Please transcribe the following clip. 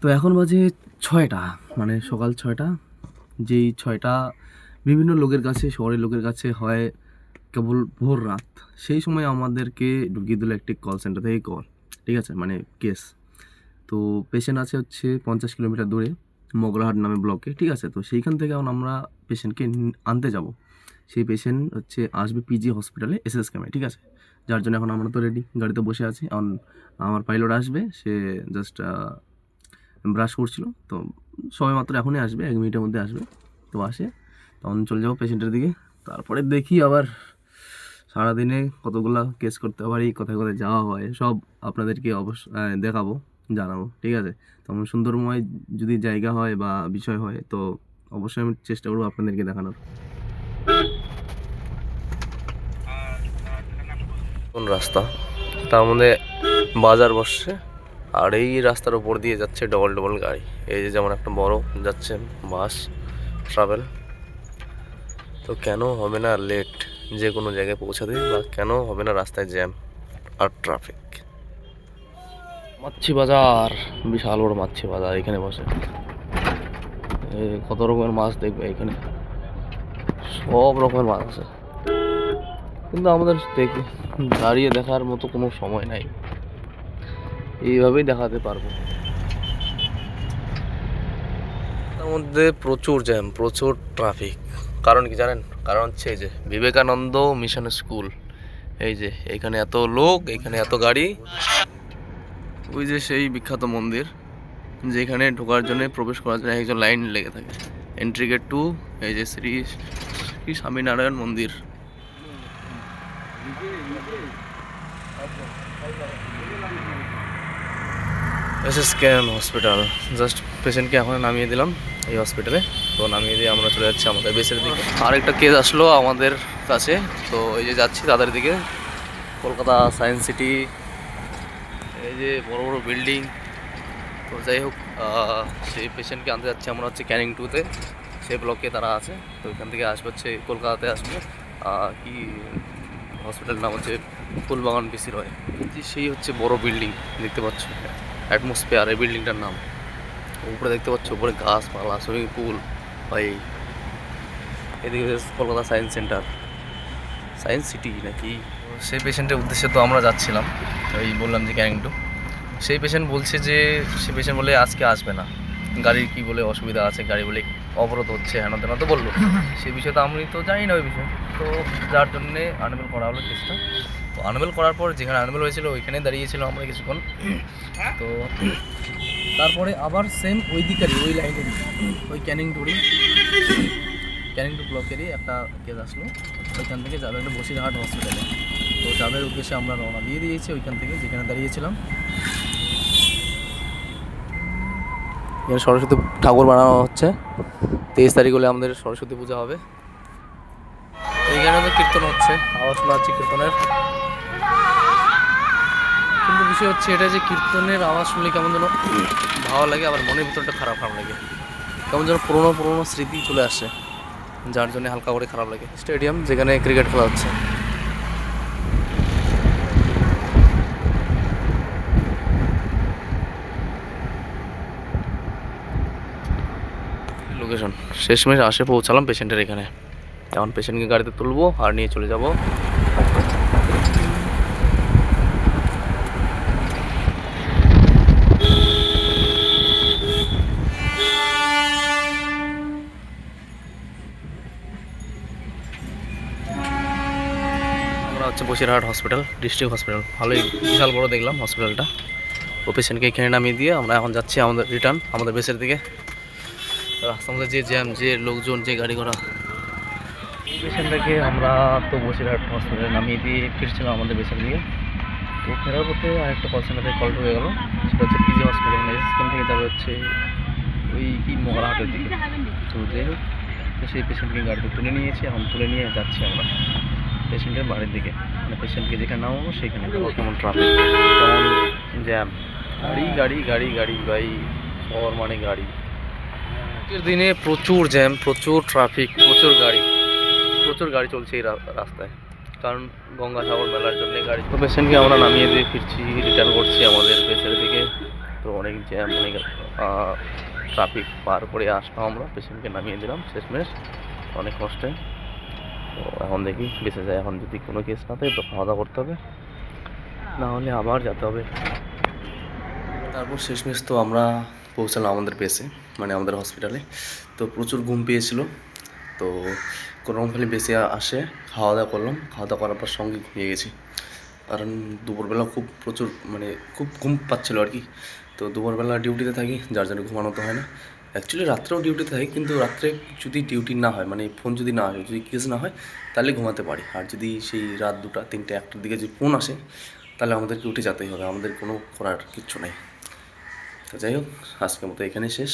তো এখন বাজে ছয়টা মানে সকাল ছয়টা। যেই ছয়টা বিভিন্ন লোকের কাছে, শহরের লোকের কাছে হয় কেবল ভোর রাত। সেই সময় আমাদেরকে ঢুকিয়ে দিল একটি কল সেন্টার থেকে কল ঠিক আছে? মানে কেস তো পেশেন্ট আছে হচ্ছে পঞ্চাশ কিলোমিটার দূরে মোগরাহাট নামে ব্লকে ঠিক আছে? তো সেইখান থেকে এখন আমরা পেশেন্টকে আনতে যাব। সেই পেশেন্ট হচ্ছে আসবে পিজি হসপিটালে এস এস ক্যামে ঠিক আছে? যার জন্য এখন আমরা তো রেডি গাড়িতে বসে আছি। এখন আমার পাইলট আসবে, সে জাস্ট ব্রাশ করছিল। তো সবাই মাত্র এখনই আসবে, এক মিনিটের মধ্যে আসবে। তো আসে, তখন চলে যাব পেশেন্টের দিকে। তারপরে দেখি আবার সারাদিনে কতগুলো কেস করতে পারি, কোথায় কোথায় যাওয়া হয়, সব আপনাদেরকে অবশ্য দেখাবো, জানাব, ঠিক আছে? তেমন সুন্দরময় যদি জায়গা হয় বা বিষয় হয়, তো অবশ্যই আমি চেষ্টা করব আপনাদেরকে দেখানোর। কোন রাস্তা? তার মধ্যে বাজার বসছে। আর এই রাস্তার উপর দিয়ে যাচ্ছে ডবল ডবল গাড়ি। এই যে যেমন একটা বড় যাচ্ছে বাস ট্রাভেল তো কেন হবে না লেট যে কোনো জায়গায় পৌঁছাতে বা কেন হবে না রাস্তায় জ্যাম আর ট্রাফিক মাছি বাজার, বিশাল বড় মাছি বাজার এখানে বসে। কত রকমের মাছ দেখবে এখানে? সব রকমের মাছ আছে। কিন্তু আমাদের দেখে দাঁড়িয়ে দেখার মতো কোনো সময় নাই। এইভাবেই দেখাতে পারব। তার মধ্যে প্রচুর জ্যাম, প্রচুর ট্রাফিক কারণ কি জানেন? কারণ হচ্ছে এই যে বিবেকানন্দ মিশন স্কুল এই যে এখানে এত লোক, এখানে এত গাড়ি। ওই যে সেই বিখ্যাত মন্দির, যেখানে ঢোকার জন্য প্রবেশ করার জন্য একজন লাইন লেগে থাকে। এন্ট্রি গেট টু এই যে শ্রী শ্রী স্বামীনারায়ণ মন্দির। এস এস কেন হসপিটাল জাস্ট পেশেন্টকে এখন নামিয়ে দিলাম এই হসপিটালে তো নামিয়ে দিয়ে আমরা চলে যাচ্ছি আমাদের বেসের দিকে। আরেকটা কেস আসলো আমাদের কাছে। তো এই যে যাচ্ছি তাদের দিকে। কলকাতা সায়েন্স সিটি এই যে বড় বড় বিল্ডিং তো যাই হোক সেই পেশেন্টকে আনতে যাচ্ছি আমরা হচ্ছে ক্যানিং টুতে সেই ব্লকে তারা আছে। তো এখান থেকে আসবে হচ্ছে কলকাতাতে আসবে। কি হসপিটালের নাম হচ্ছে ফুলবাগান পিসি রয়। সেই হচ্ছে বড় বিল্ডিং দেখতে পাচ্ছ? অ্যাটমসফিয়ার এই বিল্ডিংটার নাম। উপরে দেখতে পাচ্ছ উপরে গাছপালা সুইমিং পুল ভাই। এদিকে Kolkata science centre. Science city নাকি? সেই পেশেন্টের উদ্দেশ্যে তো আমরা যাচ্ছিলাম ওই বললাম যে ক্যানিং টু। সেই পেশেন্ট বলছে যে সে পেশেন্ট বলে আজকে আসবে না। গাড়ির কি বলে অসুবিধা আছে গাড়ি বলে অবরোধ হচ্ছে হেন তেন তো বলল। সেই বিষয়ে তো আমি তো জানি না ওই বিষয়ে। তো যার জন্যে আনবেল করা হলো কেসটা তো আনবেল করার পর যেখানে আনবেল হয়েছিল ওইখানে দাঁড়িয়েছিল আমরা কিছুক্ষণ। তো তারপরে আবার সেম ওই দিকেরই ওই লাইনেরই ওই ক্যানিং টুরই ক্যানিং টু ব্লকেরই একটা কেস আসলো। ওইখান থেকে যাবে একটা বসিরহাট হসপিটালে তো যাদের উদ্দেশ্যে আমরা রওনা দিয়ে দিয়েছি ওইখান থেকে যেখানে দাঁড়িয়েছিলাম। এখানে সরস্বতী ঠাকুর বানানো হচ্ছে। তেইশ তারিখ হলে আমাদের সরস্বতী পূজা হবে। এইখানে তো কীর্তন হচ্ছে আওয়াজ শোনা হচ্ছে কীর্তনের। কিন্তু বিষয় হচ্ছে এটা যে কীর্তনের আওয়াজ শুনলে কেমন যেন ভালো লাগে, আবার মনের ভিতরটা খারাপ খারাপ লাগে। কেমন যেন পুরোনো পুরোনো স্মৃতি চলে আসে, যার জন্য হালকা করে খারাপ লাগে। স্টেডিয়াম যেখানে ক্রিকেট খেলা হচ্ছে। লোকেশন শেষমেশ আসে পৌঁছালাম পেশেন্টের এখানে। এখন পেশেন্টকে গাড়িতে তুলবো আর নিয়ে চলে যাব আমরা হচ্ছে বসিরহাট হসপিটাল, ডিস্ট্রিক্ট হসপিটাল। ভালোই, বিশাল বড় দেখলাম হসপিটালটা। ও পেশেন্টকে এখানে নামিয়ে দিয়ে আমরা এখন যাচ্ছি আমাদের রিটার্ন আমাদের বেসের দিকে। রাস্তার মধ্যে যে জ্যাম যে লোকজন, যে গাড়ি ঘোড়া। পেশেন্টটাকে আমরা তো বসিরহাট হসপিটালে নামিয়ে দিয়ে ফিরছিলাম আমাদের বেসের দিকে। তো ফেরার পথে আরেকটা কল সেন্টারে কল হয়ে গেল। সেটা হচ্ছে পিজি হসপিটাল স্কিম থেকে যাবে হচ্ছে ওই কি মগরাহাটের দিকে। তো যাই হোক, তো সেই পেশেন্টকে গাড়িতে তুলে নিয়েছি, এখন তুলে নিয়ে যাচ্ছি আমরা। পেশেন্টের বাড়ির দিকে। মানে পেশেন্টকে যেখানে নামাবো সেখানে কেমন ট্রাফিক কেমন জ্যাম গাড়ি গাড়ি গাড়ি গাড়ি ভাই। শহর মানে গাড়ি। আজকের দিনে প্রচুর জ্যাম প্রচুর ট্রাফিক প্রচুর গাড়ি। প্রচুর গাড়ি চলছে এই রাস্তায়। কারণ গঙ্গাসাগর মেলার জন্য গাড়ি তো পেশেন্টকে আমরা নামিয়ে দিয়ে ফিরছি রিটার্ন করছি আমাদের বেসের দিকে। তো তো অনেক জ্যাম অনেক ট্রাফিক পার করে আসলাম আমরা। পেশেন্টকে নামিয়ে দিলাম শেষমেশ। অনেক কষ্টে। তো এখন দেখি, বেঁচে যায়। এখন যদি কোনো কেস না থাকে, তো খাওয়া দাওয়া করতে হবে। না হলে আবার যেতে হবে। তারপর শেষমেশ তো আমরা পৌঁছালাম আমাদের বেসে মানে আমাদের হসপিটালে তো প্রচুর ঘুম পেয়েছিল। তো কোনো খালি বেসে আসে, খাওয়া দাওয়া করলাম। খাওয়া দাওয়া করার পর সঙ্গে ঘুমিয়ে গেছি। কারণ দুপুরবেলা খুব প্রচুর মানে খুব ঘুম পাচ্ছিলো আর কি। তো দুপুরবেলা ডিউটিতে থাকি, যার জন্য ঘুমানো তো হয় না। অ্যাকচুয়ালি রাত্রেও ডিউটি থাকে, কিন্তু রাত্রে যদি ডিউটি না হয় মানে ফোন যদি না হয় যদি কেস না হয়, তাহলে ঘুমাতে পারি। আর যদি সেই রাত দুটা, তিনটে, একটার দিকে যদি ফোন আসে, তাহলে আমাদেরকে উঠে যেতেই হবে। আমাদের কোনো করার কিচ্ছু নেই। তা যাই হোক, আজকের মতো এখানে শেষ।